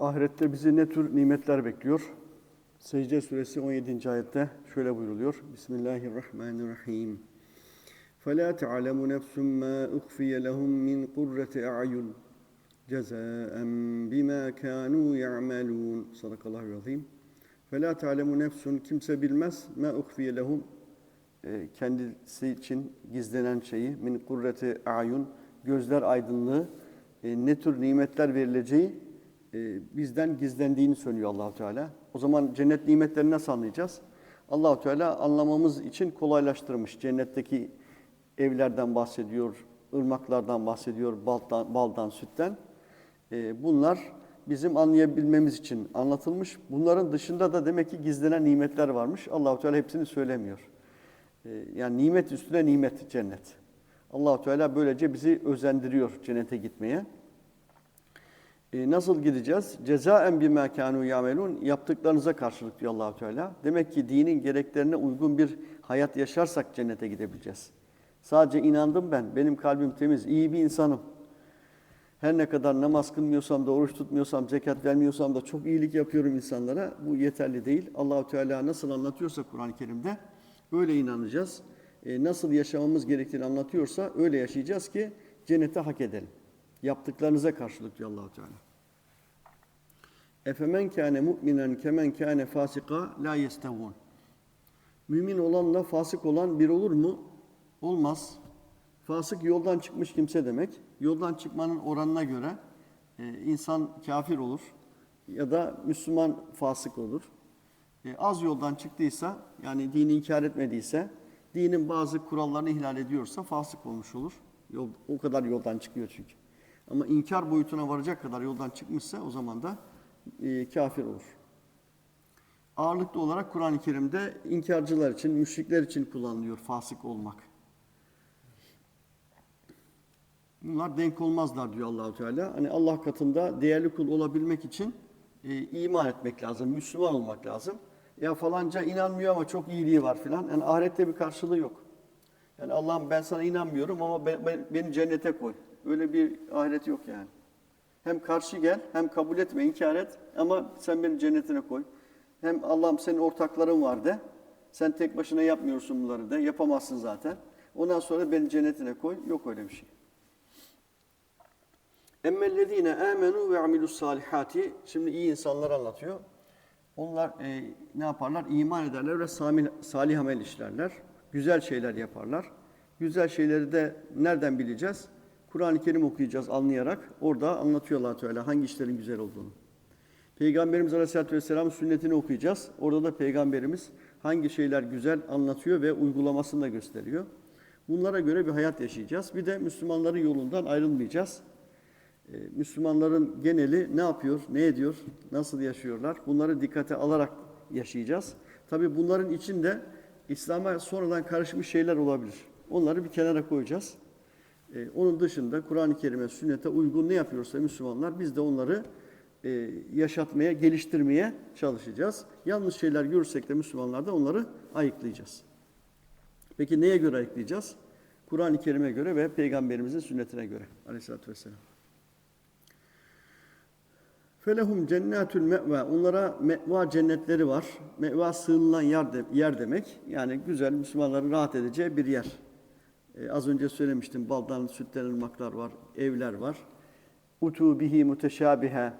Ahirette bizi ne tür nimetler bekliyor? Secde suresi 17. ayette şöyle buyuruluyor. Bismillahirrahmanirrahim. فَلَا تَعْلَمُ نَفْسٌ مَا اُخْفِيَ لَهُمْ مِنْ قُرَّةِ اَعْيُنٍ جَزَاءً بِمَا كَانُوا يَعْمَلُونَ Sadakallahu azim. فَلَا تَعْلَمُ نَفْسٌ Kimse bilmez. مَا اُخْفِيَ لَهُمْ Kendisi için gizlenen şeyi, min kurreti ayun, gözler aydınlığı, e, ne tür nimetler verileceği bizden gizlendiğini söylüyor Allahu Teala. O zaman cennet nimetlerini nasıl anlayacağız? Allahu Teala anlamamız için kolaylaştırmış. Cennetteki evlerden bahsediyor, ırmaklardan bahsediyor, baldan, baldan sütten. E, bunlar bizim anlayabilmemiz için anlatılmış. Bunların dışında da demek ki gizlenen nimetler varmış. Allahu Teala hepsini söylemiyor. Ee, Yani nimet üstüne nimet cennet. Allahu Teala böylece bizi özendiriyor cennete gitmeye. Ee, nasıl gideceğiz? Cezaen bima kanu yamelun yaptıklarınıza karşılık diyor Allahu Teala. Demek ki dinin gereklerine uygun bir hayat yaşarsak cennete gidebileceğiz. Sadece inandım ben, benim kalbim temiz, iyi bir insanım. Her ne kadar namaz kılmıyorsam da, oruç tutmuyorsam, zekat vermiyorsam da çok iyilik yapıyorum insanlara. Bu yeterli değil. Allahu Teala nasıl anlatıyorsa Kur'an-ı Kerim'de öyle inanacağız. E, nasıl yaşamamız gerektiğini anlatıyorsa öyle yaşayacağız ki cennete hak edelim. Yaptıklarınıza karşılık diyor Allahu Teala. Efemen kâne mu'minen kemen kâne fasika la yestevun. Mümin olanla fasık olan bir olur mu? Olmaz. Fasık yoldan çıkmış kimse demek. Yoldan çıkmanın oranına göre e, insan kafir olur ya da Müslüman fasık olur. E, az yoldan çıktıysa, yani dini inkar etmediyse, dinin bazı kurallarını ihlal ediyorsa fasık olmuş olur. Yol, o kadar yoldan çıkıyor çünkü. Ama inkar boyutuna varacak kadar yoldan çıkmışsa o zaman da e, kafir olur. Ağırlıklı olarak Kur'an-ı Kerim'de inkarcılar için, müşrikler için kullanılıyor fasık olmak. Bunlar denk olmazlar diyor Allahu Teala. Hani Allah katında değerli kul olabilmek için e, iman etmek lazım, Müslüman olmak lazım. Ya falanca inanmıyor ama çok iyiliği var filan. Yani ahirette bir karşılığı yok. Yani Allah'ım ben sana inanmıyorum ama ben, ben- beni cennete koy. Öyle bir ahiret yok yani. Hem karşı gel, hem kabul etme, inkar et ama sen beni cennetine koy. Hem Allah'ım senin ortakların var de. Sen tek başına yapmıyorsun bunları de. Yapamazsın zaten. Ondan sonra beni cennetine koy. Yok öyle bir şey. Emmellezine amenu ve amilus salihati. Şimdi iyi insanlar anlatıyor. Onlar e, ne yaparlar? İman ederler ve salih, salih amel işlerler. Güzel şeyler yaparlar. Güzel şeyleri de nereden bileceğiz? Kur'an-ı Kerim okuyacağız anlayarak. Orada anlatıyor allah Teala hangi işlerin güzel olduğunu. Peygamberimiz Aleyhisselatü Vesselam'ın sünnetini okuyacağız. Orada da Peygamberimiz hangi şeyler güzel anlatıyor ve uygulamasını da gösteriyor. Bunlara göre bir hayat yaşayacağız. Bir de Müslümanların yolundan ayrılmayacağız. Ee, Müslümanların geneli ne yapıyor, ne ediyor, nasıl yaşıyorlar? Bunları dikkate alarak yaşayacağız. Tabii bunların içinde İslam'a sonradan karışmış şeyler olabilir. Onları bir kenara koyacağız. Ee, onun dışında Kur'an-ı Kerim'e, sünnete uygun ne yapıyorsa Müslümanlar biz de onları e, yaşatmaya, geliştirmeye çalışacağız. Yanlış şeyler görürsek de Müslümanlar da onları ayıklayacağız. Peki neye göre ayıklayacağız? Kur'an-ı Kerim'e göre ve Peygamberimizin sünnetine göre aleyhissalatü vesselam. Felehum cennetül me'va. Onlara me'va cennetleri var. Me'va sığınılan yer, de- yer demek. Yani güzel Müslümanların rahat edeceği bir yer. Ee, az önce söylemiştim. Baldan sütten ırmaklar var, evler var. Utu bihi muteşabihe.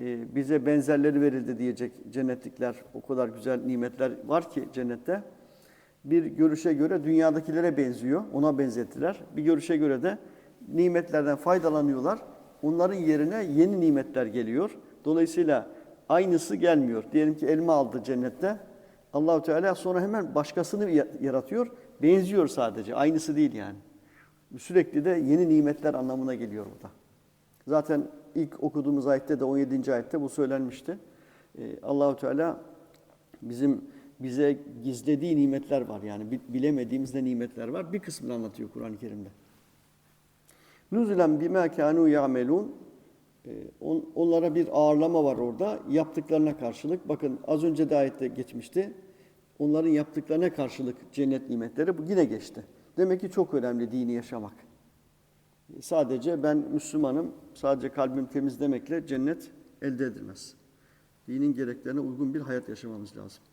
Ee, bize benzerleri verildi diyecek cennetlikler. O kadar güzel nimetler var ki cennette. Bir görüşe göre dünyadakilere benziyor. Ona benzettiler. Bir görüşe göre de nimetlerden faydalanıyorlar. Onların yerine yeni nimetler geliyor. Dolayısıyla aynısı gelmiyor. Diyelim ki elma aldı cennette. Allahu Teala sonra hemen başkasını ya- yaratıyor. Benziyor sadece. Aynısı değil yani. Sürekli de yeni nimetler anlamına geliyor burada. Zaten ilk okuduğumuz ayette de 17. ayette bu söylenmişti. Ee, Allahu Teala bizim bize gizlediği nimetler var yani bi- bilemediğimiz de nimetler var. Bir kısmını anlatıyor Kur'an-ı Kerim'de. Nuzulen bima kanu ya'melun. Ee, on- Onlara bir ağırlama var orada yaptıklarına karşılık. Bakın az önce de ayette geçmişti. Onların yaptıklarına karşılık cennet nimetleri bu yine geçti. Demek ki çok önemli dini yaşamak. Sadece ben Müslümanım, sadece kalbim temiz demekle cennet elde edilmez. Dinin gereklerine uygun bir hayat yaşamamız lazım.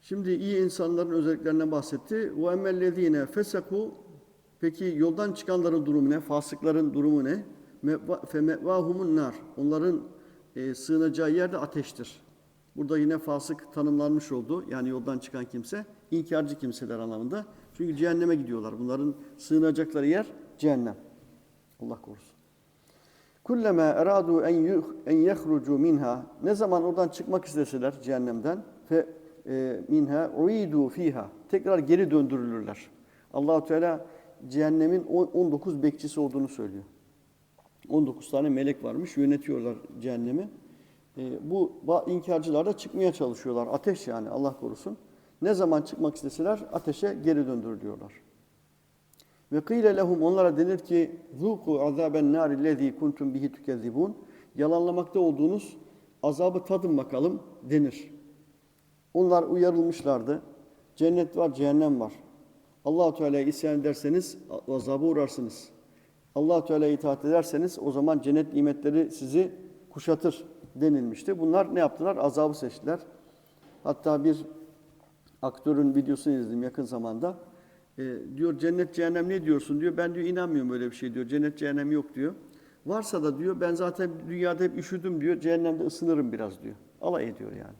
Şimdi iyi insanların özelliklerinden bahsetti. وَاَمَّا الَّذ۪ينَ فَسَقُوا Peki yoldan çıkanların durumu ne? Fasıkların durumu ne? فَمَأْوَاهُمُ nar. Onların e, sığınacağı yer de ateştir. Burada yine fasık tanımlanmış oldu. Yani yoldan çıkan kimse, inkarcı kimseler anlamında. Çünkü cehenneme gidiyorlar. Bunların sığınacakları yer cehennem. Allah korusun. Kullama eradu en en yehrucu minha. Ne zaman oradan çıkmak isteseler cehennemden fe e, minha uidu fiha. Tekrar geri döndürülürler. Allahu Teala cehennemin on- 19 bekçisi olduğunu söylüyor. 19 tane melek varmış, yönetiyorlar cehennemi. E, bu inkarcılar da çıkmaya çalışıyorlar. Ateş yani Allah korusun. Ne zaman çıkmak isteseler ateşe geri döndürülüyorlar. Ve kıyle lehum onlara denir ki zuku azaben nari lezi kuntum bihi tükezzibun. Yalanlamakta olduğunuz azabı tadın bakalım denir. Onlar uyarılmışlardı. Cennet var, cehennem var. Allah Teala'ya isyan ederseniz azaba uğrarsınız. Allah Teala'ya itaat ederseniz o zaman cennet nimetleri sizi kuşatır denilmişti. Bunlar ne yaptılar? Azabı seçtiler. Hatta bir aktörün videosunu izledim yakın zamanda. E, diyor cennet cehennem ne diyorsun diyor. Ben diyor inanmıyorum öyle bir şey diyor. Cennet cehennem yok diyor. Varsa da diyor ben zaten dünyada hep üşüdüm diyor. Cehennemde ısınırım biraz diyor. Alay ediyor yani.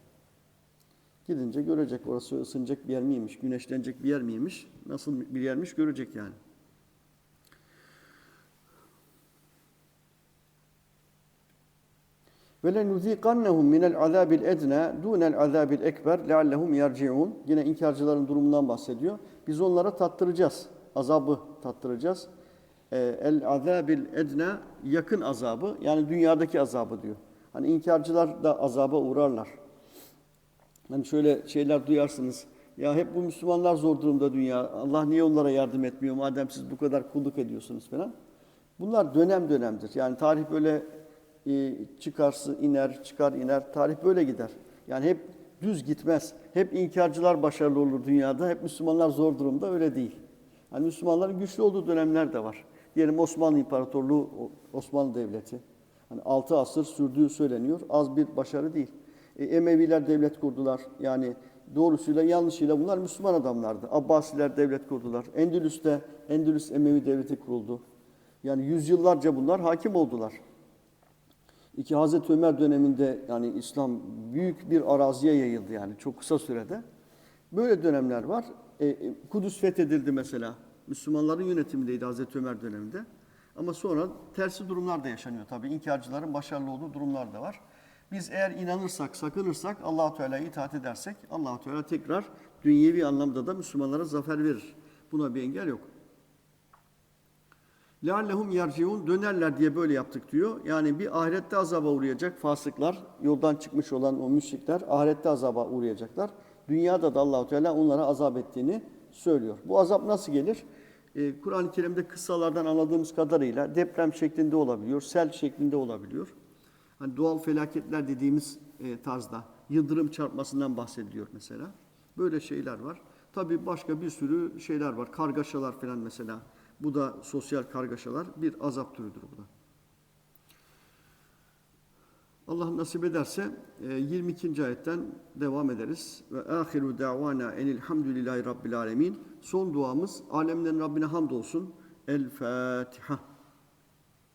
Gidince görecek orası ısınacak bir yer miymiş, güneşlenecek bir yer miymiş, nasıl bir yermiş görecek yani. Ve lenuziqannahum minel azabil edna dunel azabil ekber leallehum yerciun. Yine inkarcıların durumundan bahsediyor. Biz onlara tattıracağız. Azabı tattıracağız. Ee, El azabil edna yakın azabı yani dünyadaki azabı diyor. Hani inkarcılar da azaba uğrarlar. Hani şöyle şeyler duyarsınız. Ya hep bu Müslümanlar zor durumda dünya. Allah niye onlara yardım etmiyor madem siz bu kadar kulluk ediyorsunuz falan. Bunlar dönem dönemdir. Yani tarih böyle e, iner, çıkar iner. Tarih böyle gider. Yani hep düz gitmez. Hep inkarcılar başarılı olur dünyada. Hep Müslümanlar zor durumda öyle değil. Hani Müslümanların güçlü olduğu dönemler de var. Diyelim Osmanlı İmparatorluğu, Osmanlı Devleti. Hani 6 asır sürdüğü söyleniyor. Az bir başarı değil. E, Emeviler devlet kurdular. Yani doğrusuyla yanlışıyla bunlar Müslüman adamlardı. Abbasiler devlet kurdular. Endülüs'te Endülüs Emevi devleti kuruldu. Yani yüzyıllarca bunlar hakim oldular. İki Hazreti Ömer döneminde yani İslam büyük bir araziye yayıldı yani çok kısa sürede. Böyle dönemler var. E, e, Kudüs fethedildi mesela. Müslümanların yönetimindeydi Hazreti Ömer döneminde. Ama sonra tersi durumlar da yaşanıyor tabii. İnkarcıların başarılı olduğu durumlar da var. Biz eğer inanırsak, sakınırsak, Allah Teala'ya itaat edersek Allah Teala tekrar dünyevi anlamda da Müslümanlara zafer verir. Buna bir engel yok lallehum yerciun dönerler diye böyle yaptık diyor. Yani bir ahirette azaba uğrayacak fasıklar, yoldan çıkmış olan o müşrikler ahirette azaba uğrayacaklar. Dünyada da Allahu Teala onlara azap ettiğini söylüyor. Bu azap nasıl gelir? Ee, Kur'an-ı Kerim'de kıssalardan anladığımız kadarıyla deprem şeklinde olabiliyor, sel şeklinde olabiliyor. Hani doğal felaketler dediğimiz e, tarzda yıldırım çarpmasından bahsediliyor mesela. Böyle şeyler var. Tabii başka bir sürü şeyler var. Kargaşalar falan mesela bu da sosyal kargaşalar bir azap türüdür bu da. Allah nasip ederse e, 22. ayetten devam ederiz. Ve ahiru davana enilhamdülillahi rabbil alemin. Son duamız alemlerin Rabbine hamdolsun. El Fatiha.